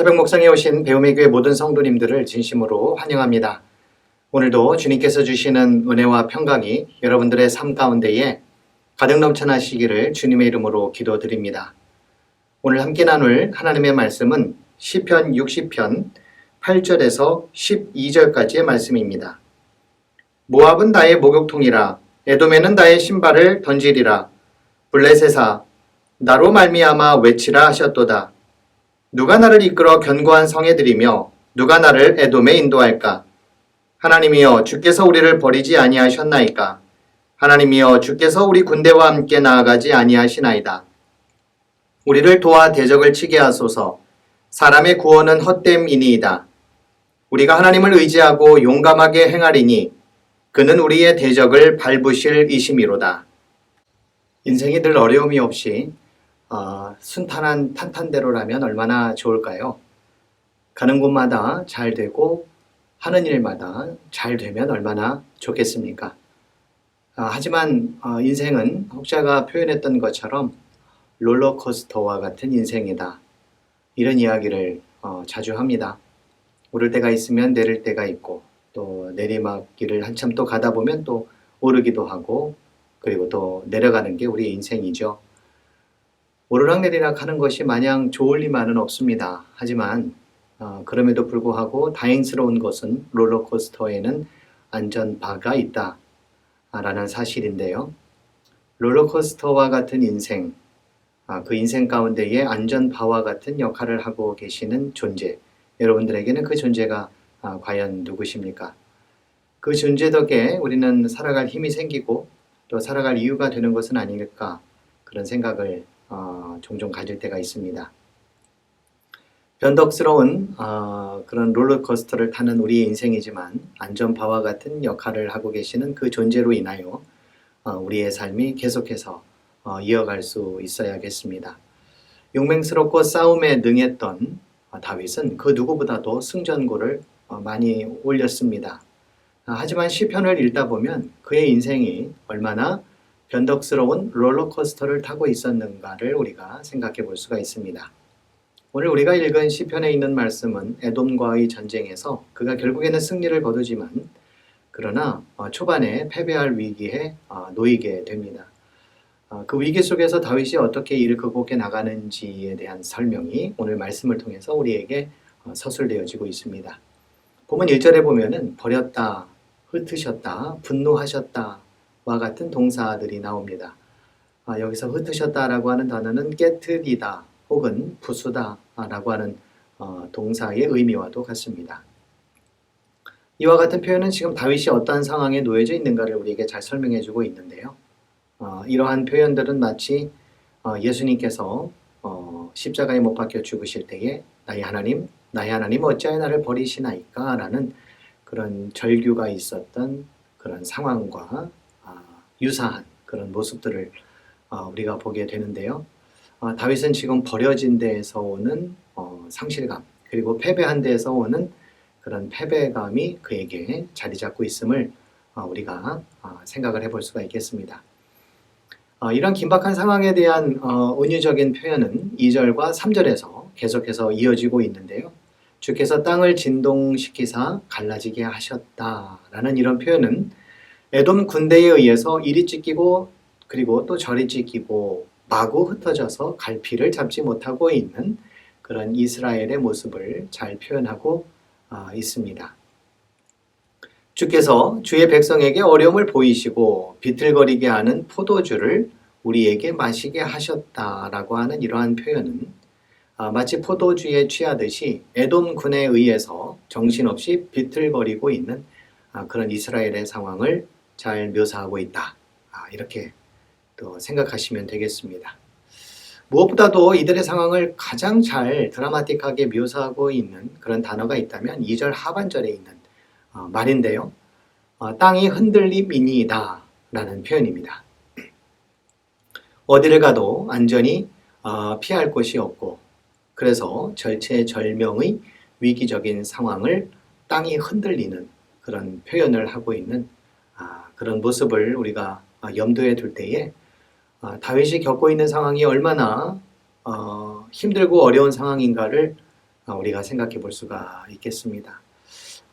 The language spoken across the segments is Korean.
새벽 목상에 오신 배움의 교회 모든 성도님들을 진심으로 환영합니다. 오늘도 주님께서 주시는 은혜와 평강이 여러분들의 삶 가운데에 가득 넘쳐나시기를 주님의 이름으로 기도드립니다. 오늘 함께 나눌 하나님의 말씀은 시편 60편 8절에서 12절까지의 말씀입니다. 모압은 나의 목욕통이라 에돔에는 나의 신발을 던지리라 블레셋아 나로 말미암아 외치라 하셨도다. 누가 나를 이끌어 견고한 성에 들이며 누가 나를 에돔에 인도할까? 하나님이여 주께서 우리를 버리지 아니하셨나이까? 하나님이여 주께서 우리 군대와 함께 나아가지 아니하시나이다. 우리를 도와 대적을 치게 하소서. 사람의 구원은 헛됨이니이다. 우리가 하나님을 의지하고 용감하게 행하리니 그는 우리의 대적을 밟으실 이심이로다. 인생이 늘 어려움이 없이 어, 순탄한 탄탄대로라면 얼마나 좋을까요? 가는 곳마다 잘 되고 하는 일마다 잘 되면 얼마나 좋겠습니까? 아, 하지만 어, 인생은 혹자가 표현했던 것처럼 롤러코스터와 같은 인생이다. 이런 이야기를 어, 자주 합니다. 오를 때가 있으면 내릴 때가 있고 또 내리막길을 한참 또 가다 보면 또 오르기도 하고 그리고 또 내려가는 게 우리의 인생이죠. 오르락내리락 하는 것이 마냥 좋을 리만은 없습니다. 하지만 어, 그럼에도 불구하고 다행스러운 것은 롤러코스터에는 안전바가 있다. 라는 사실인데요. 롤러코스터와 같은 인생, 아, 그 인생 가운데에 안전바와 같은 역할을 하고 계시는 존재, 여러분들에게는 그 존재가 아, 과연 누구십니까? 그 존재 덕에 우리는 살아갈 힘이 생기고 또 살아갈 이유가 되는 것은 아닐까 그런 생각을 어, 종종 가질 때가 있습니다. 변덕스러운 어, 그런 롤러코스터를 타는 우리의 인생이지만 안전바와 같은 역할을 하고 계시는 그 존재로 인하여 어, 우리의 삶이 계속해서 어, 이어갈 수 있어야겠습니다. 용맹스럽고 싸움에 능했던 어, 다윗은 그 누구보다도 승전고를 어, 많이 올렸습니다. 아, 하지만 시편을 읽다 보면 그의 인생이 얼마나 변덕스러운 롤러코스터를 타고 있었는가를 우리가 생각해 볼 수가 있습니다. 오늘 우리가 읽은 시편에 있는 말씀은 에돔과의 전쟁에서 그가 결국에는 승리를 거두지만 그러나 어, 초반에 패배할 위기에 어, 놓이게 됩니다. 어, 그 위기 속에서 다윗이 어떻게 이를 극복해 나가는지에 대한 설명이 오늘 말씀을 통해서 우리에게 서술되어지고 있습니다. 보면 1절에 보면은 버렸다, 흩으셨다, 분노하셨다, 와 같은 동사들이 나옵니다. 아, 여기서 흩으셨다라고 하는 단어는 깨트리다 혹은 부수다라고 하는 어, 동사의 의미와도 같습니다. 이와 같은 표현은 지금 다윗이 어떠한 상황에 놓여져 있는가를 우리에게 잘 설명해주고 있는데요. 어, 이러한 표현들은 마치 어, 예수님께서 어, 십자가에 못 박혀 죽으실 때에 나의 하나님, 나의 하나님 어찌하여 나를 버리시나이까? 라는 그런 절규가 있었던 그런 상황과 유사한 그런 모습들을 어, 우리가 보게 되는데요. 어, 다윗은 지금 버려진 데에서 오는 어, 상실감 그리고 패배한 데에서 오는 그런 패배감이 그에게 자리 잡고 있음을 우리가 생각을 해볼 수가 있겠습니다. 이런 긴박한 상황에 대한 은유적인 표현은 2절과 3절에서 계속해서 이어지고 있는데요. 주께서 땅을 진동시키사 갈라지게 하셨다라는 이런 표현은 에돔 군대에 의해서 이리 찢기고 그리고 또 저리 찢기고 마구 흩어져서 갈피를 잡지 못하고 있는 그런 이스라엘의 모습을 잘 표현하고 어, 있습니다. 주께서 주의 백성에게 어려움을 보이시고 비틀거리게 하는 포도주를 우리에게 마시게 하셨다라고 하는 이러한 표현은 어, 마치 포도주에 취하듯이 에돔 군에 의해서 정신없이 비틀거리고 있는 어, 그런 이스라엘의 상황을 잘 묘사하고 있다. 아, 이렇게 또 생각하시면 되겠습니다. 무엇보다도 이들의 상황을 가장 잘 드라마틱하게 묘사하고 있는 그런 단어가 있다면 2절 하반절에 있는 어, 말인데요. 어, 땅이 흔들림이니이다 라는 표현입니다. 어디를 가도 안전히 어, 피할 곳이 없고 그래서 절체절명의 위기적인 상황을 땅이 흔들리는 그런 표현을 하고 있는 그런 모습을 우리가 아, 염두에 둘 때에 아, 다윗이 겪고 있는 상황이 얼마나 어, 힘들고 어려운 상황인가를 어, 우리가 생각해 볼 수가 있겠습니다.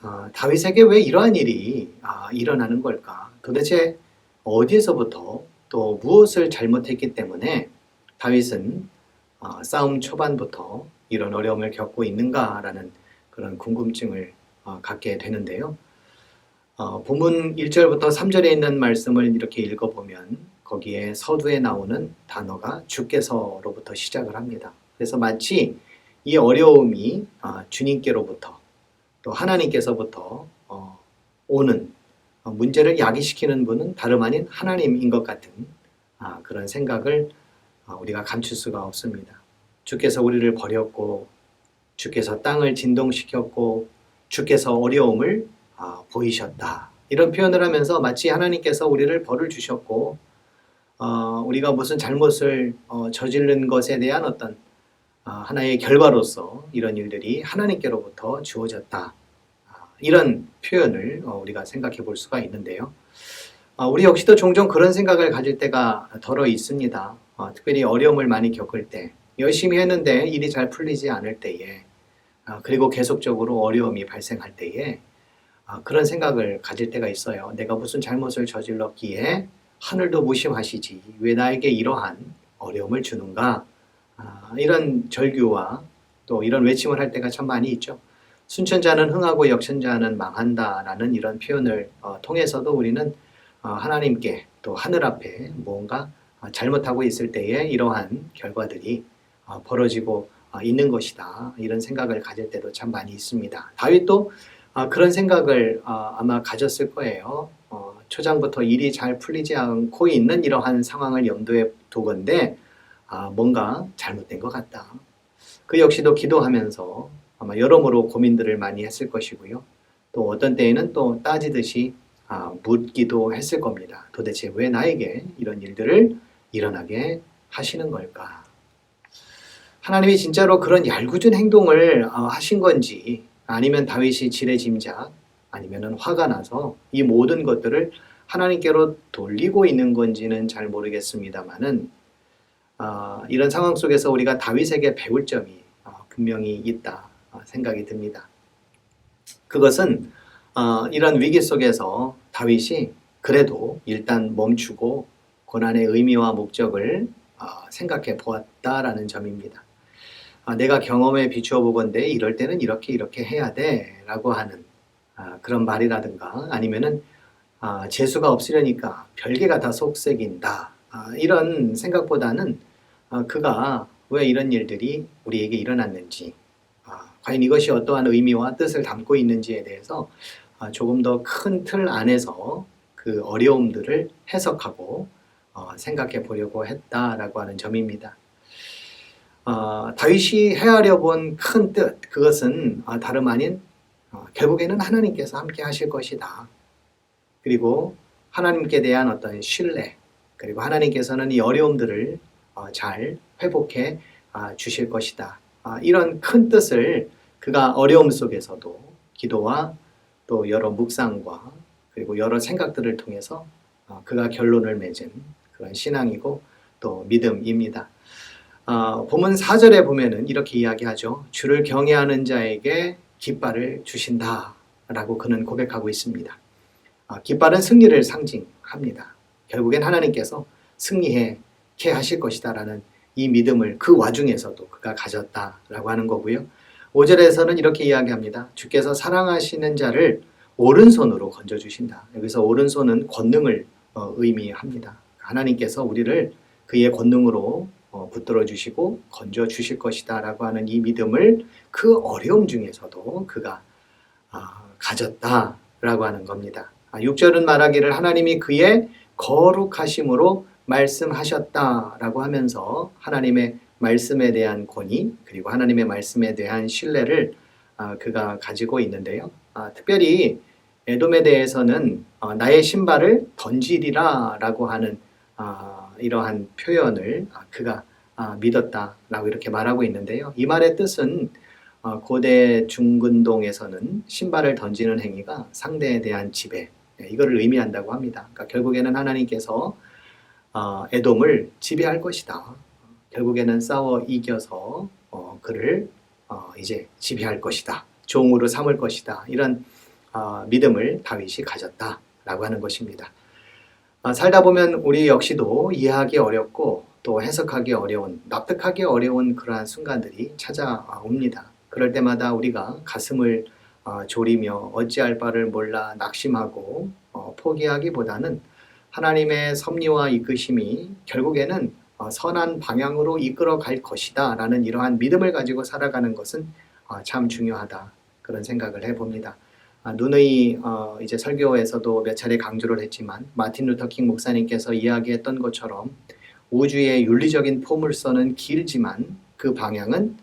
어, 다윗에게 왜 이러한 일이 아, 일어나는 걸까? 도대체 어디에서부터 또 무엇을 잘못했기 때문에 다윗은 어, 싸움 초반부터 이런 어려움을 겪고 있는가라는 그런 궁금증을 어, 갖게 되는데요. 어, 본문 1절부터 3절에 있는 말씀을 이렇게 읽어보면 거기에 서두에 나오는 단어가 주께서로부터 시작을 합니다. 그래서 마치 이 어려움이 아, 주님께로부터 또 하나님께서부터 어, 오는 어, 문제를 야기시키는 분은 다름 아닌 하나님인 것 같은 아, 그런 생각을 아, 우리가 감출 수가 없습니다. 주께서 우리를 버렸고 주께서 땅을 진동시켰고 주께서 어려움을 아, 보이셨다. 이런 표현을 하면서 마치 하나님께서 우리를 벌을 주셨고 어, 우리가 무슨 잘못을 어, 저지른 것에 대한 어떤 아, 하나의 결과로서 이런 일들이 하나님께로부터 주어졌다. 아, 이런 표현을 어, 우리가 생각해 볼 수가 있는데요. 아, 우리 역시도 종종 그런 생각을 가질 때가 덜어 있습니다. 어, 특별히 어려움을 많이 겪을 때, 열심히 했는데 일이 잘 풀리지 않을 때에, 아, 그리고 계속적으로 어려움이 발생할 때에 아, 그런 생각을 가질 때가 있어요. 내가 무슨 잘못을 저질렀기에 하늘도 무심하시지 왜 나에게 이러한 어려움을 주는가? 아, 이런 절규와 또 이런 외침을 할 때가 참 많이 있죠. 순천자는 흥하고 역천자는 망한다라는 이런 표현을 어, 통해서도 우리는 어, 하나님께 또 하늘 앞에 뭔가 어, 잘못하고 있을 때에 이러한 결과들이 어, 벌어지고 어, 있는 것이다 이런 생각을 가질 때도 참 많이 있습니다. 다윗도 아, 그런 생각을 아, 아마 가졌을 거예요. 어, 초장부터 일이 잘 풀리지 않고 있는 이러한 상황을 염두에 두건데 아, 뭔가 잘못된 것 같다. 그 역시도 기도하면서 아마 여러모로 고민들을 많이 했을 것이고요. 또 어떤 때에는 또 따지듯이 아, 묻기도 했을 겁니다. 도대체 왜 나에게 이런 일들을 일어나게 하시는 걸까? 하나님이 진짜로 그런 얄궂은 행동을 어, 하신 건지 아니면 다윗이 지레 짐작 아니면 화가 나서 이 모든 것들을 하나님께로 돌리고 있는 건지는 잘 모르겠습니다만은 어, 이런 상황 속에서 우리가 다윗에게 배울 점이 어, 분명히 있다 어, 생각이 듭니다. 그것은 어, 이런 위기 속에서 다윗이 그래도 일단 멈추고 고난의 의미와 목적을 어, 생각해 보았다라는 점입니다. 아, 내가 경험에 비추어 보건대 이럴 때는 이렇게 이렇게 해야 돼 라고 하는 아, 그런 말이라든가 아니면은 아, 재수가 없으려니까 별개가 다 속색인다 아, 이런 생각보다는 아, 그가 왜 이런 일들이 우리에게 일어났는지 아, 과연 이것이 어떠한 의미와 뜻을 담고 있는지에 대해서 아, 조금 더 큰 틀 안에서 그 어려움들을 해석하고 어, 생각해 보려고 했다라고 하는 점입니다. 어, 다윗이 헤아려 본큰 뜻, 그것은 어, 다름 아닌 어, 결국에는 하나님께서 함께 하실 것이다. 그리고 하나님께 대한 어떤 신뢰, 그리고 하나님께서는 이 어려움들을 어, 잘 회복해 아, 주실 것이다. 아, 이런 큰 뜻을 그가 어려움 속에서도 기도와 또 여러 묵상과 그리고 여러 생각들을 통해서 어, 그가 결론을 맺은 그런 신앙이고 또 믿음입니다. 어, 본문 4절에 보면은 이렇게 이야기하죠. 주를 경외하는 자에게 깃발을 주신다 라고 그는 고백하고 있습니다. 어, 깃발은 승리를 상징합니다. 결국엔 하나님께서 승리해 게 하실 것이다 라는 이 믿음을 그 와중에서도 그가 가졌다 라고 하는 거고요. 5절에서는 이렇게 이야기합니다. 주께서 사랑하시는 자를 오른손으로 건져 주신다. 여기서 오른손은 권능을 어, 의미합니다. 하나님께서 우리를 그의 권능으로 어, 붙들어 주시고 건져 주실 것이다라고 하는 이 믿음을 그 어려움 중에서도 그가 아, 가졌다라고 하는 겁니다. 6절은 말하기를 하나님이 그의 거룩하심으로 말씀하셨다라고 하면서 하나님의 말씀에 대한 권위 그리고 하나님의 말씀에 대한 신뢰를 아, 그가 가지고 있는데요. 아, 특별히 에돔에 대해서는 어, 나의 신발을 던지리라라고 하는 아, 이러한 표현을 아, 그가 아, 믿었다라고 이렇게 말하고 있는데요. 이 말의 뜻은 어, 고대 중근동에서는 신발을 던지는 행위가 상대에 대한 지배 예, 이거를 의미한다고 합니다. 그러니까 결국에는 하나님께서 어, 에돔을 지배할 것이다. 결국에는 싸워 이겨서 어, 그를 어, 이제 지배할 것이다. 종으로 삼을 것이다. 이런 어, 믿음을 다윗이 가졌다라고 하는 것입니다. 어, 살다 보면 우리 역시도 이해하기 어렵고 또 해석하기 어려운, 납득하기 어려운 그러한 순간들이 찾아옵니다. 그럴 때마다 우리가 가슴을 어, 졸이며 어찌할 바를 몰라 낙심하고 어, 포기하기보다는 하나님의 섭리와 이끄심이 결국에는 어, 선한 방향으로 이끌어 갈 것이다 라는 이러한 믿음을 가지고 살아가는 것은 어, 참 중요하다 그런 생각을 해봅니다. 아, 누누이 어, 이제 설교에서도 몇 차례 강조를 했지만 마틴 루터킹 목사님께서 이야기했던 것처럼 우주의 윤리적인 포물선은 길지만 그 방향은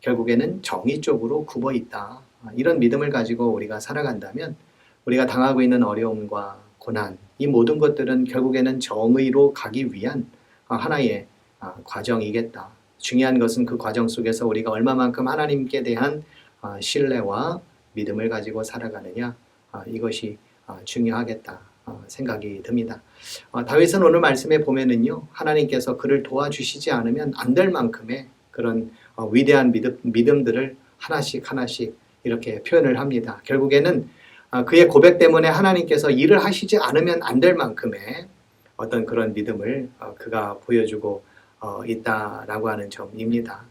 결국에는 정의 쪽으로 굽어 있다. 아, 이런 믿음을 가지고 우리가 살아간다면 우리가 당하고 있는 어려움과 고난 이 모든 것들은 결국에는 정의로 가기 위한 아, 하나의 아, 과정이겠다. 중요한 것은 그 과정 속에서 우리가 얼마만큼 하나님께 대한 아, 신뢰와 믿음을 가지고 살아가느냐 아, 이것이 아, 중요하겠다 아, 생각이 듭니다. 아, 다윗은 오늘 말씀에 보면은요 하나님께서 그를 도와주시지 않으면 안 될 만큼의 그런 어, 위대한 믿음, 믿음들을 하나씩 하나씩 이렇게 표현을 합니다. 결국에는 아, 그의 고백 때문에 하나님께서 일을 하시지 않으면 안 될 만큼의 어떤 그런 믿음을 어, 그가 보여주고 어, 있다라고 하는 점입니다.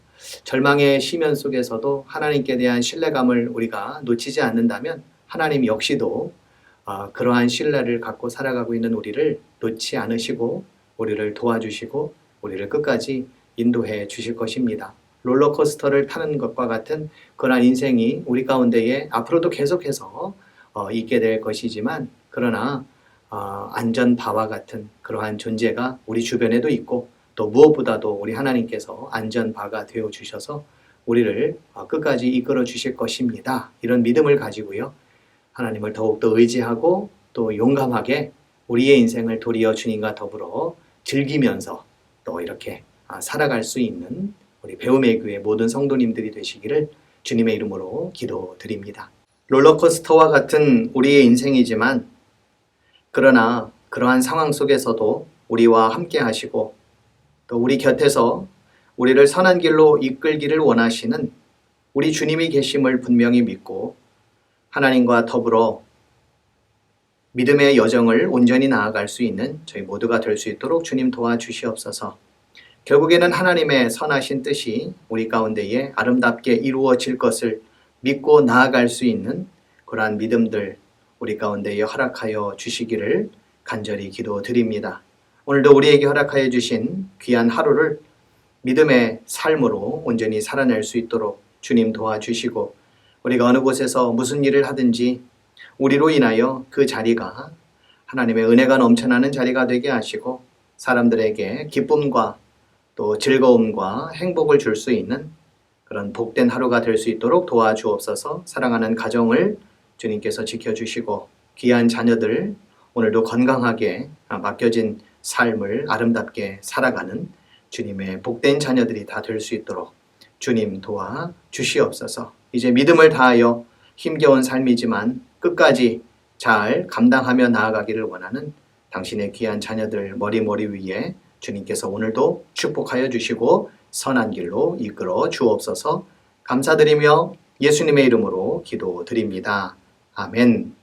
절망의 시면 속에서도 하나님께 대한 신뢰감을 우리가 놓치지 않는다면 하나님 역시도 어, 그러한 신뢰를 갖고 살아가고 있는 우리를 놓지 않으시고 우리를 도와주시고 우리를 끝까지 인도해 주실 것입니다. 롤러코스터를 타는 것과 같은 그러한 인생이 우리 가운데에 앞으로도 계속해서 어, 있게 될 것이지만 그러나 어, 안전바와 같은 그러한 존재가 우리 주변에도 있고 또 무엇보다도 우리 하나님께서 안전바가 되어 주셔서 우리를 어, 끝까지 이끌어 주실 것입니다. 이런 믿음을 가지고요. 하나님을 더욱더 의지하고 또 용감하게 우리의 인생을 도리어 주님과 더불어 즐기면서 또 이렇게 아, 살아갈 수 있는 우리 배움의 교회 모든 성도님들이 되시기를 주님의 이름으로 기도드립니다. 롤러코스터와 같은 우리의 인생이지만 그러나 그러한 상황 속에서도 우리와 함께 하시고 또 우리 곁에서 우리를 선한 길로 이끌기를 원하시는 우리 주님이 계심을 분명히 믿고 하나님과 더불어 믿음의 여정을 온전히 나아갈 수 있는 저희 모두가 될 수 있도록 주님 도와주시옵소서. 결국에는 하나님의 선하신 뜻이 우리 가운데에 아름답게 이루어질 것을 믿고 나아갈 수 있는 그러한 믿음들 우리 가운데에 허락하여 주시기를 간절히 기도드립니다. 오늘도 우리에게 허락하여 주신 귀한 하루를 믿음의 삶으로 온전히 살아낼 수 있도록 주님 도와주시고 우리가 어느 곳에서 무슨 일을 하든지 우리로 인하여 그 자리가 하나님의 은혜가 넘쳐나는 자리가 되게 하시고 사람들에게 기쁨과 또 즐거움과 행복을 줄 수 있는 그런 복된 하루가 될 수 있도록 도와주옵소서. 사랑하는 가정을 주님께서 지켜주시고 귀한 자녀들 오늘도 건강하게 맡겨진 삶을 아름답게 살아가는 주님의 복된 자녀들이 다 될 수 있도록 주님 도와 주시옵소서 이제 믿음을 다하여 힘겨운 삶이지만 끝까지 잘 감당하며 나아가기를 원하는 당신의 귀한 자녀들 머리머리 위에 주님께서 오늘도 축복하여 주시고 선한 길로 이끌어 주옵소서 감사드리며 예수님의 이름으로 기도드립니다. 아멘.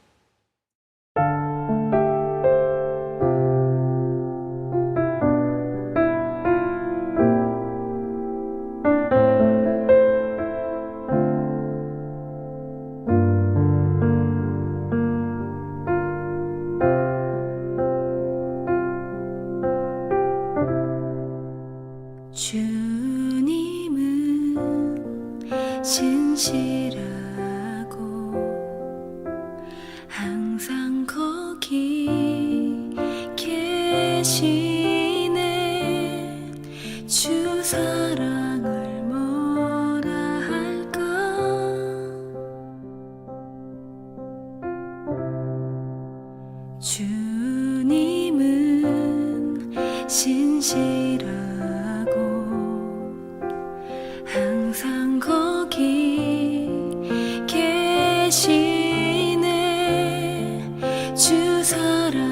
주님은 신실하 주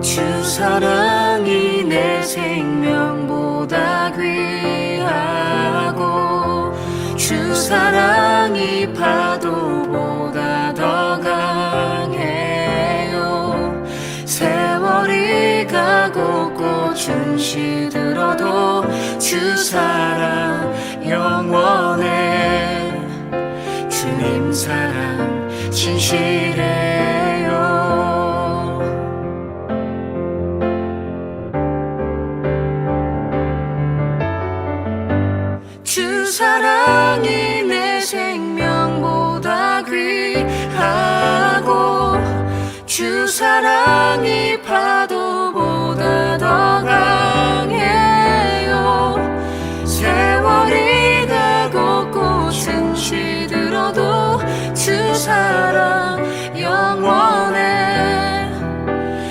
주 사랑이 내 생명보다 귀하고 주 사랑이 파도보다 더 강해요. 세월이 가고 꽃은 시들어도 주 사랑 영원해. 주님 사랑 진실해 귀하고 주 사랑이 파도보다 더 강해요. 세월이 가고 꽃은 시들어도 주 사랑 영원해.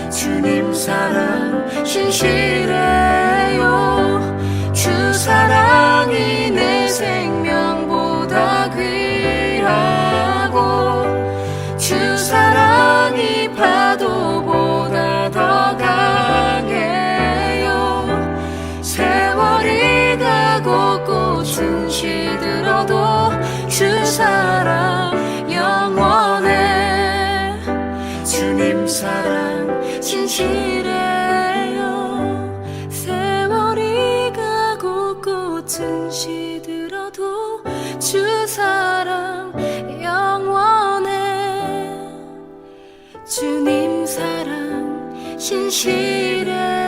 주님 사랑 신실해요. 주 사랑이 내 생명 꽃은 시들어도 주 사랑 영원해. 주님 사랑 진실해요. 세월이 가고 꽃은 시들어도 주 사랑 영원해. 주님 사랑 신실해